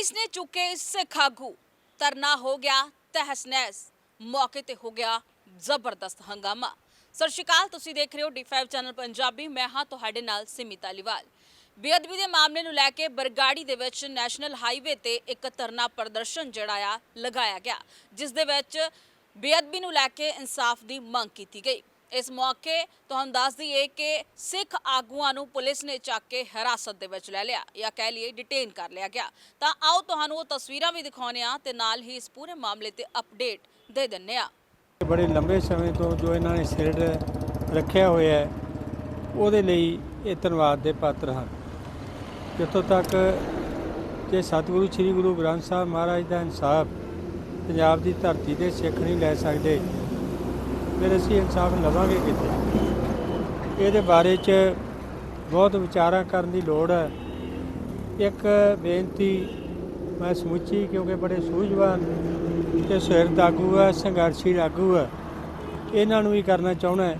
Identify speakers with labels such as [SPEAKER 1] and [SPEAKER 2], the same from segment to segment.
[SPEAKER 1] Police ਨੇ ਚੁੱਕੇ ਸਿੱਖ ਆਗੂ? ਧਰਨਾ ਹੋ ਗਿਆ, ਤਹਿਸ ਨਹਿਸ। ਮੌਕੇ ਤੇ ਹੋ ਗਿਆ ਜ਼ਬਰਦਸਤ ਹੰਗਾਮਾ। ਸਤਿ ਸ਼੍ਰੀ ਅਕਾਲ, ਤੁਸੀਂ ਦੇਖ ਰਹੇ ਹੋ ਡੀ5 ਚੈਨਲ ਪੰਜਾਬੀ। ਮੈਂ ਹਾਂ ਤੁਹਾਡੇ ਨਾਲ ਸਿਮਿਤ ਅਲੀਵਾਲ। ਬੇਅਦਬੀ ਦੇ ਮਾਮਲੇ ਨੂੰ ਲੈ ਕੇ ਬਰਗਾੜੀ ਦੇ ਵਿੱਚ ਨੈਸ਼ਨਲ ਹਾਈਵੇ ਤੇ ਇੱਕ ਧਰਨਾ ਪ੍ਰਦਰਸ਼ਨ ਜਿਹੜਾ ਆ, ਲਗਾਇਆ ਗਿਆ, ਜਿਸ ਦੇ ਵਿੱਚ ਬੇਅਦਬੀ ਨੂੰ ਲੈ ਕੇ ਇਨਸਾਫ ਦੀ ਮੰਗ ਕੀਤੀ ਗਈ। ਇਸ ਮੌਕੇ ਤੁਹਾਨੂੰ ਦੱਸ ਦਈਏ ਕਿ ਸਿੱਖ ਆਗੂਆਂ ਨੂੰ ਪੁਲਿਸ ਨੇ ਚੱਕ ਕੇ ਹਿਰਾਸਤ ਦੇ ਵਿੱਚ ਲੈ ਲਿਆ ਜਾਂ ਕਹਿ ਲਈਏ ਡਿਟੇਨ ਕਰ ਲਿਆ ਗਿਆ। ਤਾਂ ਆਓ ਤੁਹਾਨੂੰ ਉਹ ਤਸਵੀਰਾਂ ਵੀ ਦਿਖਾਉਂਦੇ ਆ ਤੇ ਨਾਲ ਹੀ ਇਸ ਪੂਰੇ ਮਾਮਲੇ ਤੇ ਅਪਡੇਟ ਦੇ ਦਿੰਨੇ ਆ
[SPEAKER 2] ਬੜੇ ਲੰਬੇ ਸਮੇਂ ਤੋਂ ਜੋ ਇਹਨਾਂ ਨੇ ਸਿਰ ਰੱਖਿਆ ਹੋਇਆ ਹੈ, ਉਹਦੇ ਲਈ ਇਹ ਧੰਨਵਾਦ ਦੇ ਪਾਤਰ ਹਨ। ਜਿੱਥੋਂ ਤੱਕ ਕਿ ਸਤਿਗੁਰੂ ਸ੍ਰੀ ਗੁਰੂ ਗ੍ਰੰਥ ਸਾਹਿਬ ਮਹਾਰਾਜ ਦਾ ਇਨਸਾਫ ਪੰਜਾਬ ਦੀ ਧਰਤੀ ਤੇ ਸਿੱਖ ਨਹੀਂ ਲੈ ਸਕਦੇ ਫਿਰ ਅਸੀਂ ਇਨਸਾਫ ਲਵਾਂਗੇ ਕਿਤੇ ਇਹਦੇ ਬਾਰੇ 'ਚ ਬਹੁਤ ਵਿਚਾਰਾਂ ਕਰਨ ਦੀ ਲੋੜ ਹੈ। ਇੱਕ ਬੇਨਤੀ ਮੈਂ ਸਮੁੱਚੀ, ਕਿਉਂਕਿ ਬੜੇ ਸੂਝਵਾਨ ਤੇ ਸੁਹਿਰਦ ਆਗੂ ਹੈ, ਸੰਘਰਸ਼ੀ ਆਗੂ ਹੈ। ਇਹਨਾਂ ਨੂੰ ਵੀ ਕਰਨਾ ਚਾਹੁੰਦਾ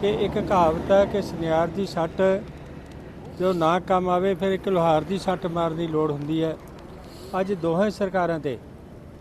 [SPEAKER 2] ਕਿ ਇੱਕ ਕਹਾਵਤ ਹੈ ਕਿ ਸੁਨਿਆਰ ਦੀ ਸੱਟ ਜੋ ਨਾ ਕੰਮ ਆਵੇ, ਫਿਰ ਇੱਕ ਲੋਹਾਰ ਦੀ ਸੱਟ ਮਾਰਨ ਦੀ ਲੋੜ ਹੁੰਦੀ ਹੈ। ਅੱਜ ਦੋਹੇ ਸਰਕਾਰਾਂ ਤੇ,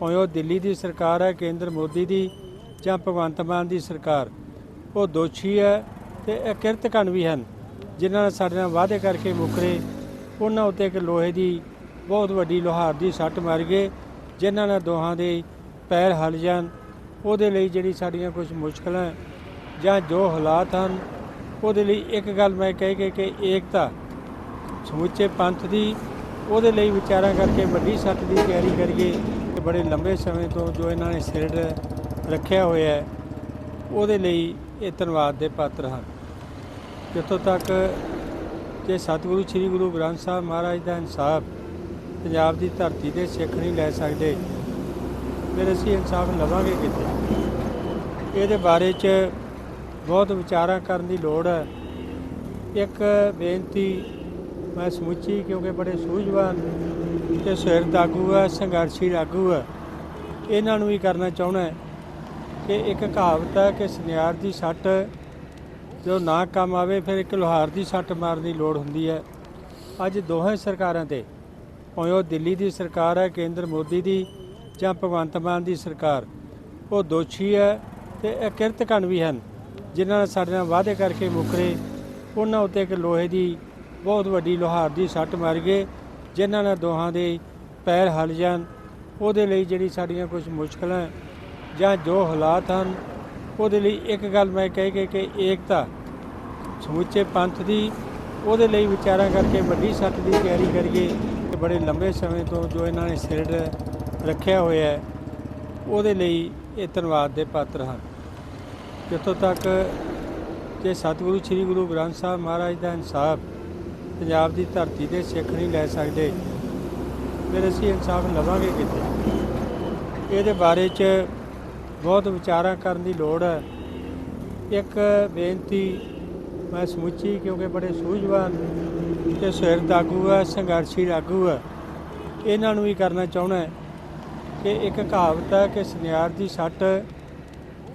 [SPEAKER 2] ਭਾਵੇਂ ਉਹ ਦਿੱਲੀ ਦੀ ਸਰਕਾਰ ਹੈ, ਕੇਂਦਰ ਮੋਦੀ ਦੀ ਜਾਂ ਭਗਵੰਤ ਮਾਨ ਦੀ ਸਰਕਾਰ। ਉਹ ਦੋਸ਼ੀ ਹੈ ਤੇ ਇਹ ਕਿਰਤਕਣ ਵੀ ਹਨ, ਜਿਨ੍ਹਾਂ ਨੇ ਸਾਡੇ ਨਾਲ ਵਾਅਦੇ ਕਰਕੇ ਮੁਕਰੇ। ਉਹਨਾਂ ਉੱਤੇ ਇੱਕ ਲੋਹੇ ਦੀ ਬਹੁਤ ਵੱਡੀ ਲੋਹਾਰ ਦੀ ਸੱਟ ਮਾਰ ਗਏ, ਜਿਨ੍ਹਾਂ ਨਾਲ ਦੋਹਾਂ ਦੇ ਪੈਰ ਹਲ ਜਾਣ। ਉਹਦੇ ਲਈ ਜਿਹੜੀ ਸਾਡੀਆਂ ਕੁਝ ਮੁਸ਼ਕਲਾਂ ਜਾਂ ਜੋ ਹਾਲਾਤ ਹਨ, ਉਹਦੇ ਲਈ ਇੱਕ ਗੱਲ ਮੈਂ ਕਹਿ ਕੇ ਕਿ ਏਕਤਾ, ਸਮੁੱਚੇ ਪੰਥ ਦੀ, ਉਹਦੇ ਲਈ ਵਿਚਾਰਾਂ ਕਰਕੇ ਵੱਡੀ ਸੱਟ ਦੀ ਤਿਆਰੀ ਕਰੀਏ। ਕਿ ਬੜੇ ਲੰਬੇ ਸਮੇਂ ਤੋਂ ਜੋ ਇਹਨਾਂ ਨੇ ਸਿਰ ਰੱਖਿਆ ਹੋਇਆ ਹੈ, ਉਹਦੇ ਲਈ ਇਹ ਧੰਨਵਾਦ ਦੇ ਪਾਤਰ ਹਨ। ਜਿੱਥੋਂ ਤੱਕ ਕਿ ਸਤਿਗੁਰੂ ਸ੍ਰੀ ਗੁਰੂ ਗ੍ਰੰਥ ਸਾਹਿਬ ਮਹਾਰਾਜ ਦਾ ਇਨਸਾਫ ਪੰਜਾਬ ਦੀ ਧਰਤੀ ਤੇ ਸਿੱਖ ਨਹੀਂ ਲੈ ਸਕਦੇ, ਫਿਰ ਅਸੀਂ ਇਨਸਾਫ ਲਵਾਂਗੇ ਕਿੱਥੇ? ਇਹਦੇ ਬਾਰੇ 'ਚ ਬਹੁਤ ਵਿਚਾਰਾਂ ਕਰਨ ਦੀ ਲੋੜ ਹੈ। ਇੱਕ ਬੇਨਤੀ ਮੈਂ ਸਮੁੱਚੀ, ਕਿਉਂਕਿ ਬੜੇ ਸੂਝਵਾਨ ਤੇ ਸੁਹਿਰਦ ਆਗੂ ਹੈ, ਸੰਘਰਸ਼ੀ ਆਗੂ ਹੈ, ਇਹਨਾਂ ਨੂੰ ਵੀ ਕਰਨਾ ਚਾਹੁੰਦਾ ਕਿ ਇੱਕ ਕਹਾਵਤ ਹੈ ਕਿ ਸੁਨਿਆਰ ਦੀ ਸੱਟ ਜੋ ਨਾ ਕੰਮ ਆਵੇ, ਫਿਰ ਇੱਕ ਲੋਹਾਰ ਦੀ ਸੱਟ ਮਾਰਨ ਦੀ ਲੋੜ ਹੁੰਦੀ ਹੈ। ਅੱਜ ਦੋਹੇ ਸਰਕਾਰਾਂ ਤੇ, ਭਾਵੇਂ ਉਹ ਦਿੱਲੀ ਦੀ ਸਰਕਾਰ ਹੈ, ਕੇਂਦਰ ਮੋਦੀ ਦੀ ਜਾਂ ਭਗਵੰਤ ਮਾਨ ਦੀ ਸਰਕਾਰ, ਉਹ ਦੋਸ਼ੀ ਹੈ ਤੇ ਇਹ ਕਿਰਤਕਣ ਵੀ ਹਨ, ਜਿਨ੍ਹਾਂ ਨੇ ਸਾਡੇ ਨਾਲ ਵਾਅਦੇ ਕਰਕੇ ਮੁਕਰੇ। ਉਹਨਾਂ ਉੱਤੇ ਇੱਕ ਲੋਹੇ ਦੀ ਬਹੁਤ ਵੱਡੀ ਲੋਹਾਰ ਦੀ ਸੱਟ ਮਾਰ ਗਏ, ਜਿਨ੍ਹਾਂ ਨਾਲ ਦੋਹਾਂ ਦੇ ਪੈਰ ਹਲ ਜਾਣ। ਉਹਦੇ ਲਈ ਜਿਹੜੀ ਸਾਡੀਆਂ ਕੁਝ ਮੁਸ਼ਕਲਾਂ ਜਾਂ ਜੋ ਹਾਲਾਤ ਹਨ, ਉਹਦੇ ਲਈ ਇੱਕ ਗੱਲ ਮੈਂ ਕਹਿ ਕੇ ਕਿ ਏਕਤਾ, ਸਮੁੱਚੇ ਪੰਥ ਦੀ, ਉਹਦੇ ਲਈ ਵਿਚਾਰਾਂ ਕਰਕੇ ਵੱਡੀ ਸੱਟ ਦੀ ਤਿਆਰੀ ਕਰੀਏ ਕਿ ਬੜੇ ਲੰਬੇ ਸਮੇਂ ਤੋਂ ਜੋ ਇਹਨਾਂ ਨੇ ਸਿਰ ਰੱਖਿਆ ਹੋਇਆ ਹੈ, ਉਹਦੇ ਲਈ ਇਹ ਧੰਨਵਾਦ ਦੇ ਪਾਤਰ ਹਨ। ਜਿੱਥੋਂ ਤੱਕ ਕਿ ਸਤਿਗੁਰੂ, ਸ੍ਰੀ ਗੁਰੂ ਗ੍ਰੰਥ ਸਾਹਿਬ ਮਹਾਰਾਜ ਦਾ ਇਨਸਾਫ ਪੰਜਾਬ ਦੀ ਧਰਤੀ ਤੇ ਸਿੱਖ ਨਹੀਂ ਲੈ ਸਕਦੇ, ਫਿਰ ਅਸੀਂ ਇਨਸਾਫ ਲਵਾਂਗੇ ਕਿੱਥੇ? ਇਹਦੇ ਬਾਰੇ 'ਚ ਬਹੁਤ ਵਿਚਾਰਾਂ ਕਰਨ ਦੀ ਲੋੜ ਹੈ। ਇੱਕ ਬੇਨਤੀ ਮੈਂ ਸਮੁੱਚੀ, ਕਿਉਂਕਿ ਬੜੇ ਸੂਝਵਾਨ ਤੇ ਸੁਹਿਰਦ ਆਗੂ ਹੈ, ਸੰਘਰਸ਼ੀ ਆਗੂ ਹੈ। ਇਹਨਾਂ ਨੂੰ ਵੀ ਕਰਨਾ ਚਾਹੁੰਦਾ ਕਿ ਇੱਕ ਕਹਾਵਤ ਹੈ ਕਿ ਸੁਨਿਆਰ ਦੀ ਸੱਟ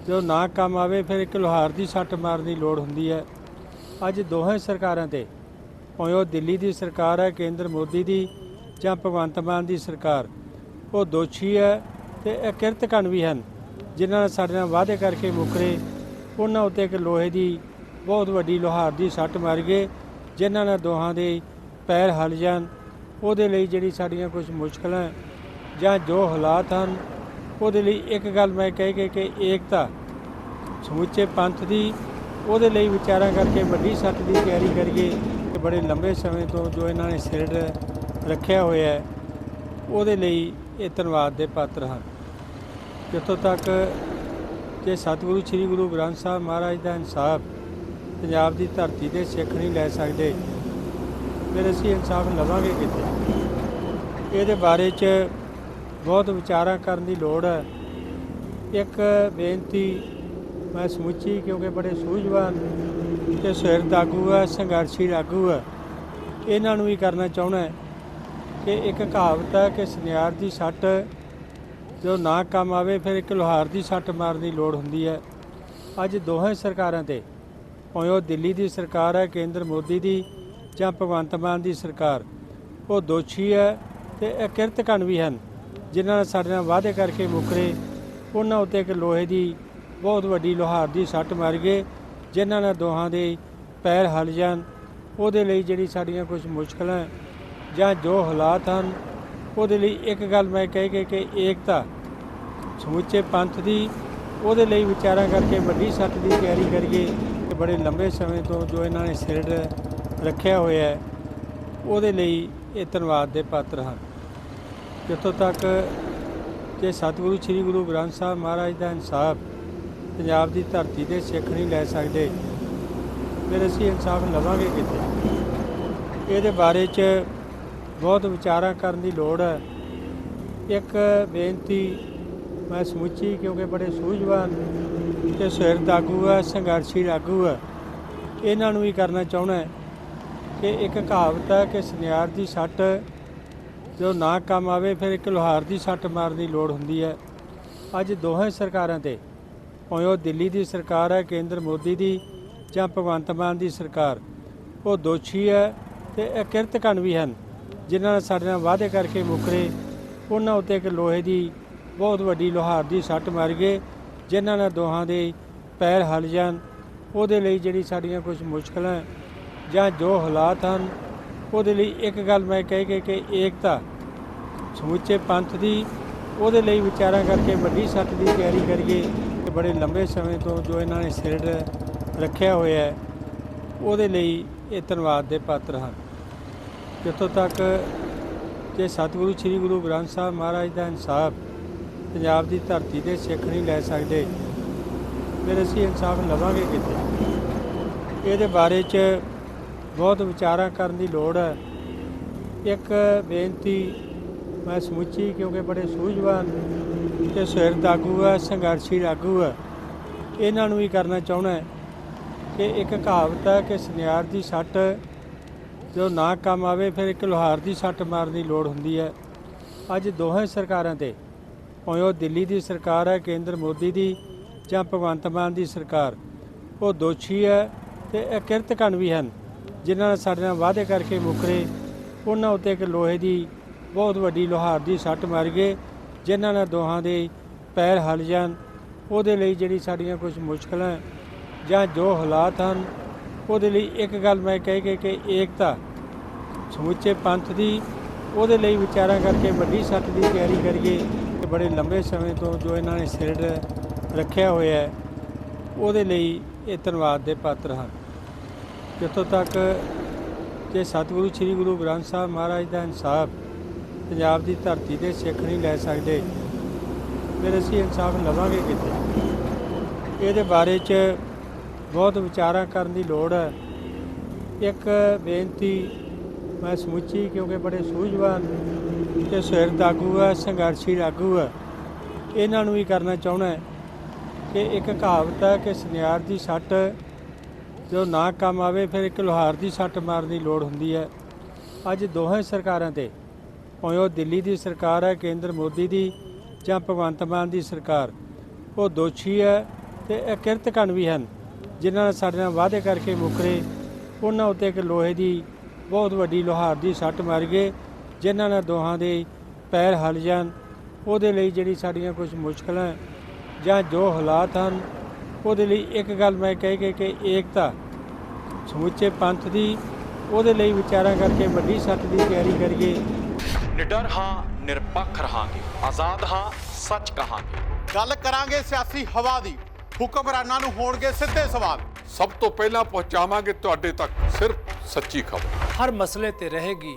[SPEAKER 2] ਜੋ ਨਾ ਕੰਮ ਆਵੇ, ਫਿਰ ਇੱਕ ਲੋਹਾਰ ਦੀ ਸੱਟ ਮਾਰਨ ਦੀ ਲੋੜ ਹੁੰਦੀ ਹੈ। ਅੱਜ ਦੋਹੇ ਸਰਕਾਰਾਂ ਤੇ, ਭਾਵੇਂ ਉਹ ਦਿੱਲੀ ਦੀ ਸਰਕਾਰ ਹੈ, ਕੇਂਦਰ ਮੋਦੀ ਦੀ ਜਾਂ ਭਗਵੰਤ ਮਾਨ ਦੀ ਸਰਕਾਰ, ਉਹ ਦੋਸ਼ੀ ਹੈ ਤੇ ਇਹ ਵੀ ਹਨ। ਜਿਨ੍ਹਾਂ ਨੇ ਸਾਡੇ ਨਾਲ ਵਾਅਦੇ ਕਰਕੇ ਮੁਕਰੇ, ਉਹਨਾਂ ਉੱਤੇ ਇੱਕ ਲੋਹੇ ਦੀ ਬਹੁਤ ਵੱਡੀ ਲੋਹਾਰ ਦੀ ਸੱਟ ਮਾਰ ਗਏ, ਜਿਨ੍ਹਾਂ ਨਾਲ ਦੋਹਾਂ ਦੇ ਪੈਰ ਹਲ ਜਾਣ। ਉਹਦੇ ਲਈ ਜਿਹੜੀ ਸਾਡੀਆਂ ਕੁਝ ਮੁਸ਼ਕਲਾਂ ਜਾਂ ਜੋ ਹਾਲਾਤ ਹਨ, ਉਹਦੇ ਲਈ ਇੱਕ ਗੱਲ ਮੈਂ ਕਹਿ ਕੇ ਕਿ ਏਕਤਾ, ਸਮੁੱਚੇ ਪੰਥ ਦੀ, ਉਹਦੇ ਲਈ ਵਿਚਾਰਾਂ ਕਰਕੇ ਵੱਡੀ ਸੱਟ ਦੀ ਤਿਆਰੀ ਕਰੀਏ ਕਿ ਬੜੇ ਲੰਬੇ ਸਮੇਂ ਤੋਂ ਜੋ ਇਹਨਾਂ ਨੇ ਸਿਰ ਰੱਖਿਆ ਹੋਇਆ ਹੈ, ਉਹਦੇ ਲਈ ਇਹ ਧੰਨਵਾਦ ਦੇ ਪਾਤਰ ਹਨ। ਜਿੱਥੋਂ ਤੱਕ ਕਿ ਸਤਿਗੁਰੂ ਸ੍ਰੀ ਗੁਰੂ ਗ੍ਰੰਥ ਸਾਹਿਬ ਮਹਾਰਾਜ ਦਾ ਇਨਸਾਫ ਪੰਜਾਬ ਦੀ ਧਰਤੀ ਤੇ ਸਿੱਖ ਨਹੀਂ ਲੈ ਸਕਦੇ, ਫਿਰ ਅਸੀਂ ਇਨਸਾਫ ਲਵਾਂਗੇ ਕਿੱਥੇ? ਇਹਦੇ ਬਾਰੇ 'ਚ ਬਹੁਤ ਵਿਚਾਰਾਂ ਕਰਨ ਦੀ ਲੋੜ ਹੈ। ਇੱਕ ਬੇਨਤੀ ਮੈਂ ਸਮੁੱਚੀ, ਕਿਉਂਕਿ ਬੜੇ ਸੂਝਵਾਨ ਤੇ ਸੁਹਿਰਦ ਆਗੂ ਹੈ, ਸੰਘਰਸ਼ੀ ਆਗੂ ਹੈ, ਇਹਨਾਂ ਨੂੰ ਵੀ ਕਰਨਾ ਚਾਹੁੰਦਾ ਕਿ ਇੱਕ ਕਹਾਵਤ ਹੈ ਕਿ ਸੁਨਿਆਰ ਦੀ ਸੱਟ ਜੋ ਨਾ ਕੰਮ ਆਵੇ, ਫਿਰ ਇੱਕ ਲੋਹਾਰ ਦੀ ਸੱਟ ਮਾਰਨ ਦੀ ਲੋੜ ਹੁੰਦੀ ਹੈ। ਅੱਜ ਦੋਹੇ ਸਰਕਾਰਾਂ ਤੇ, ਭਾਵੇਂ ਉਹ ਦਿੱਲੀ ਦੀ ਸਰਕਾਰ ਹੈ, ਕੇਂਦਰ ਮੋਦੀ ਦੀ ਜਾਂ ਭਗਵੰਤ ਮਾਨ ਦੀ ਸਰਕਾਰ, ਉਹ ਦੋਸ਼ੀ ਹੈ ਤੇ ਇਹ ਕਿਰਤਕਣ ਵੀ ਹਨ, ਜਿਨ੍ਹਾਂ ਨੇ ਸਾਡੇ ਨਾਲ ਵਾਅਦੇ ਕਰਕੇ ਮੁਕਰੇ ਉਹਨਾਂ ਉੱਤੇ ਇੱਕ ਲੋਹੇ ਦੀ ਬਹੁਤ ਵੱਡੀ ਲੋਹਾਰ ਦੀ ਸੱਟ ਮਾਰ ਗਏ, ਜਿਨ੍ਹਾਂ ਨਾਲ ਦੋਹਾਂ ਦੇ ਪੈਰ ਹਲ ਜਾਣ। ਉਹਦੇ ਲਈ ਜਿਹੜੀ ਸਾਡੀਆਂ ਕੁਝ ਮੁਸ਼ਕਲਾਂ ਜਾਂ ਜੋ ਹਾਲਾਤ ਹਨ, ਉਹਦੇ ਲਈ ਇੱਕ ਗੱਲ ਮੈਂ ਕਹਿ ਕੇ ਕਿ ਏਕਤਾ ਸਮੁੱਚੇ ਪੰਥ ਦੀ, ਉਹਦੇ ਲਈ ਵਿਚਾਰਾਂ ਕਰਕੇ ਵੱਡੀ ਸੱਟ ਦੀ ਤਿਆਰੀ ਕਰੀਏ ਕਿ ਬੜੇ ਲੰਬੇ ਸਮੇਂ ਤੋਂ ਜੋ ਇਹਨਾਂ ਨੇ ਸਿਰ ਰੱਖਿਆ ਹੋਇਆ ਹੈ, ਉਹਦੇ ਲਈ ਇਹ ਧੰਨਵਾਦ ਦੇ ਪਾਤਰ ਹਨ। ਜਿੱਥੋਂ ਤੱਕ ਕਿ ਸਤਿਗੁਰੂ ਸ੍ਰੀ ਗੁਰੂ ਗ੍ਰੰਥ ਸਾਹਿਬ ਮਹਾਰਾਜ ਦਾ ਇਨਸਾਫ ਪੰਜਾਬ ਦੀ ਧਰਤੀ ਤੇ ਸਿੱਖ ਨਹੀਂ ਲੈ ਸਕਦੇ, ਫਿਰ ਅਸੀਂ ਇਨਸਾਫ ਲਵਾਂਗੇ ਕਿੱਥੇ? ਇਹਦੇ ਬਾਰੇ 'ਚ ਬਹੁਤ ਵਿਚਾਰਾਂ ਕਰਨ ਦੀ ਲੋੜ ਹੈ। ਇੱਕ ਬੇਨਤੀ ਮੈਂ ਸਮੁੱਚੀ ਕਿਉਂਕਿ ਬੜੇ ਸੂਝਵਾਨ ਤੇ ਸਿਰ ਆਗੂ ਹੈ ਸੰਘਰਸ਼ੀ ਆਗੂ ਹੈ ਇਹਨਾਂ ਨੂੰ ਵੀ ਕਰਨਾ ਚਾਹੁੰਦਾ ਕਿ ਇੱਕ ਕਹਾਵਤ ਹੈ ਕਿ ਸੁਨਿਆਰ ਦੀ ਸੱਟ ਜੋ ਨਾ ਕੰਮ ਆਵੇ, ਫਿਰ ਇੱਕ ਲੋਹਾਰ ਦੀ ਸੱਟ ਮਾਰਨ ਦੀ ਲੋੜ ਹੁੰਦੀ ਹੈ। ਅੱਜ ਦੋਹੇ ਸਰਕਾਰਾਂ ਤੇ, ਭਾਵੇਂ ਉਹ ਦਿੱਲੀ ਦੀ ਸਰਕਾਰ ਹੈ ਕੇਂਦਰ ਮੋਦੀ ਦੀ ਜਾਂ ਭਗਵੰਤ ਮਾਨ ਦੀ ਸਰਕਾਰ, ਉਹ ਦੋਸ਼ੀ ਹੈ ਤੇ ਇਹ ਕਿਰਤਕਣ ਵੀ ਹਨ, ਜਿਨ੍ਹਾਂ ਨੇ ਸਾਡੇ ਨਾਲ ਵਾਅਦੇ ਕਰਕੇ ਮੁਕਰੇ। ਉਹਨਾਂ ਉੱਤੇ ਇੱਕ ਲੋਹੇ ਦੀ ਬਹੁਤ ਵੱਡੀ ਲੋਹਾਰ ਦੀ ਸੱਟ ਮਾਰ ਗਏ, ਜਿਨ੍ਹਾਂ ਨਾਲ ਦੋਹਾਂ ਦੇ ਪੈਰ ਹਲ ਜਾਣ। ਉਹਦੇ ਲਈ ਜਿਹੜੀ ਸਾਡੀਆਂ ਕੁਝ ਮੁਸ਼ਕਲਾਂ ਜਾਂ ਜੋ ਹਾਲਾਤ ਹਨ, ਉਹਦੇ ਲਈ ਇੱਕ ਗੱਲ ਮੈਂ ਕਹਿ ਕੇ ਕਿ ਏਕਤਾ, ਸਮੁੱਚੇ ਪੰਥ ਦੀ, ਉਹਦੇ ਲਈ ਵਿਚਾਰਾਂ ਕਰਕੇ ਵੱਡੀ ਸੱਟ ਦੀ ਤਿਆਰੀ ਕਰੀਏ ਕਿ ਬੜੇ ਲੰਬੇ ਸਮੇਂ ਤੋਂ ਜੋ ਇਹਨਾਂ ਨੇ ਸਿਰ ਰੱਖਿਆ ਹੋਇਆ ਹੈ, ਉਹਦੇ ਲਈ ਇਹ ਧੰਨਵਾਦ ਦੇ ਪਾਤਰ ਹਨ। ਜਿੱਥੋਂ ਤੱਕ ਕਿ ਸਤਿਗੁਰੂ, ਸ੍ਰੀ ਗੁਰੂ ਗ੍ਰੰਥ ਸਾਹਿਬ ਮਹਾਰਾਜ ਦਾ ਇਨਸਾਫ ਪੰਜਾਬ ਦੀ ਧਰਤੀ ਤੇ ਸਿੱਖ ਨਹੀਂ ਲੈ ਸਕਦੇ। ਫਿਰ ਅਸੀਂ ਇਨਸਾਫ ਲਵਾਂਗੇ ਕਿਤੇ ਇਹਦੇ ਬਾਰੇ 'ਚ ਬਹੁਤ ਵਿਚਾਰਾਂ ਕਰਨ ਦੀ ਲੋੜ ਹੈ। ਇੱਕ ਬੇਨਤੀ ਮੈਂ ਸਮੁੱਚੀ, ਕਿਉਂਕਿ ਬੜੇ ਸੂਝਵਾਨ ਤੇ ਸਿਰ ਆਗੂ ਹੈ, ਸੰਘਰਸ਼ੀ ਆਗੂ ਹੈ। ਇਹਨਾਂ ਨੂੰ ਵੀ ਕਰਨਾ ਚਾਹੁੰਦਾ ਕਿ ਇੱਕ ਕਹਾਵਤ ਹੈ ਕਿ ਸੁਨਿਆਰ ਦੀ ਸੱਟ ਜੋ ਨਾ ਕੰਮ ਆਵੇ, ਫਿਰ ਇੱਕ ਲੋਹਾਰ ਦੀ ਸੱਟ ਮਾਰਨ ਦੀ ਲੋੜ ਹੁੰਦੀ ਹੈ। ਅੱਜ ਦੋਹੇ ਸਰਕਾਰਾਂ ਤੇ ਭਾਵੇਂ ਉਹ ਦਿੱਲੀ ਦੀ ਸਰਕਾਰ ਹੈ, ਕੇਂਦਰ ਮੋਦੀ ਦੀ ਜਾਂ ਭਗਵੰਤ ਮਾਨ ਦੀ ਸਰਕਾਰ। ਉਹ ਦੋਸ਼ੀ ਹੈ ਤੇ ਇਹ ਕਿਰਤਕਣ ਵੀ ਹਨ, ਜਿਨ੍ਹਾਂ ਨੇ ਸਾਡੇ ਨਾਲ ਵਾਅਦੇ ਕਰਕੇ ਮੁਕਰੇ। ਉਹਨਾਂ ਉੱਤੇ ਇੱਕ ਲੋਹੇ ਦੀ ਬਹੁਤ ਵੱਡੀ ਲੋਹਾਰ ਦੀ ਸੱਟ ਮਾਰ ਗਏ, ਜਿਨ੍ਹਾਂ ਨਾਲ ਦੋਹਾਂ ਦੇ ਪੈਰ ਹਲ ਜਾਣ। ਉਹਦੇ ਲਈ ਜਿਹੜੀ ਸਾਡੀਆਂ ਕੁਝ ਮੁਸ਼ਕਲਾਂ ਜਾਂ ਜੋ ਹਾਲਾਤ ਹਨ, ਉਹਦੇ ਲਈ ਇੱਕ ਗੱਲ ਮੈਂ ਕਹਿ ਕੇ ਕਿ ਏਕਤਾ, ਸਮੁੱਚੇ ਪੰਥ ਦੀ, ਉਹਦੇ ਲਈ ਵਿਚਾਰਾਂ ਕਰਕੇ ਵੱਡੀ ਸੱਟ ਦੀ ਤਿਆਰੀ ਕਰੀਏ। ਕਿ ਬੜੇ ਲੰਬੇ ਸਮੇਂ ਤੋਂ ਜੋ ਇਹਨਾਂ ਨੇ ਸਿਰ ਰੱਖਿਆ ਹੋਇਆ ਹੈ, ਉਹਦੇ ਲਈ ਇਹ ਧੰਨਵਾਦ ਦੇ ਪਾਤਰ ਹਨ। ਜਿੱਥੋਂ ਤੱਕ ਕਿ ਸਤਿਗੁਰੂ ਸ੍ਰੀ ਗੁਰੂ ਗ੍ਰੰਥ ਸਾਹਿਬ ਮਹਾਰਾਜ ਦਾ ਇਨਸਾਫ ਪੰਜਾਬ ਦੀ ਧਰਤੀ ਤੇ ਸਿੱਖ ਨਹੀਂ ਲੈ ਸਕਦੇ, ਫਿਰ ਅਸੀਂ ਇਨਸਾਫ ਲਵਾਂਗੇ ਕਿੱਥੇ? ਇਹਦੇ ਬਾਰੇ 'ਚ ਬਹੁਤ ਵਿਚਾਰਾਂ ਕਰਨ ਦੀ ਲੋੜ ਹੈ। ਇੱਕ ਬੇਨਤੀ ਮੈਂ ਸਮੁੱਚੀ, ਕਿਉਂਕਿ ਬੜੇ ਸੂਝਵਾਨ ਤੇ ਸਿਰ ਆਗੂ ਹੈ ਸੰਘਰਸ਼ੀ ਆਗੂ ਹੈ ਇਹਨਾਂ ਨੂੰ ਵੀ ਕਰਨਾ ਚਾਹੁੰਦਾ ਹੈ ਕਿ ਇੱਕ ਕਹਾਵਤ ਹੈ ਕਿ ਸੁਨਿਆਰ ਦੀ ਸੱਟ ਜੋ ਨਾ ਕੰਮ ਆਵੇ, ਫਿਰ ਇੱਕ ਲੋਹਾਰ ਦੀ ਸੱਟ ਮਾਰਨ ਦੀ ਲੋੜ ਹੁੰਦੀ ਹੈ। ਅੱਜ ਦੋਹੇ ਸਰਕਾਰਾਂ ਤੇ, ਭਾਵੇਂ ਉਹ ਦਿੱਲੀ ਦੀ ਸਰਕਾਰ ਹੈ ਕੇਂਦਰ ਮੋਦੀ ਦੀ ਜਾਂ ਭਗਵੰਤ ਮਾਨ ਦੀ ਸਰਕਾਰ, ਉਹ ਦੋਸ਼ੀ ਹੈ ਤੇ ਇਹ ਕਿਰਤਕਣ ਵੀ ਹਨ, ਜਿਨ੍ਹਾਂ ਨੇ ਸਾਡੇ ਨਾਲ ਵਾਅਦੇ ਕਰਕੇ ਮੁਕਰੇ। ਉਹਨਾਂ ਉੱਤੇ ਇੱਕ ਲੋਹੇ ਦੀ ਬਹੁਤ ਵੱਡੀ ਲੋਹਾਰ ਦੀ ਸੱਟ ਮਾਰ ਗਏ। ਜਿਨ੍ਹਾਂ ਨਾਲ ਦੋਹਾਂ ਦੇ ਪੈਰ ਹਲ ਜਾਣ ਉਹਦੇ ਲਈ ਜਿਹੜੀ ਸਾਡੀਆਂ ਕੁਝ ਮੁਸ਼ਕਲਾਂ ਜਾਂ ਜੋ ਹਾਲਾਤ ਹਨ ਉਹਦੇ ਲਈ ਇੱਕ ਗੱਲ ਮੈਂ ਕਹਿ ਕੇ ਕਿ ਏਕਤਾ ਸਮੁੱਚੇ ਪੰਥ ਦੀ ਉਹਦੇ ਲਈ ਵਿਚਾਰਾਂ ਕਰਕੇ ਵੱਡੀ ਸੱਟ ਦੀ ਤਿਆਰੀ ਕਰੀਏ।
[SPEAKER 3] ਨਿਡਰ ਹਾਂ ਨਿਰਪੱਖ ਰਹਾਂਗੇ। ਆਜ਼ਾਦ ਹਾਂ ਸੱਚ ਕਹਾਂਗੇ।
[SPEAKER 4] ਗੱਲ ਕਰਾਂਗੇ ਸਿਆਸੀ ਹਵਾ ਦੀ। ਹੁਕਮਰਾਨਾਂ ਨੂੰ ਹੋਣਗੇ ਸਿੱਧੇ ਸਵਾਲ।
[SPEAKER 5] ਸਭ ਤੋਂ ਪਹਿਲਾਂ ਪਹੁੰਚਾਵਾਂਗੇ ਤੁਹਾਡੇ ਤੱਕ ਸਿਰਫ ਸੱਚੀ ਖਬਰ।
[SPEAKER 6] ਹਰ ਮਸਲੇ ਤੇ ਰਹੇਗੀ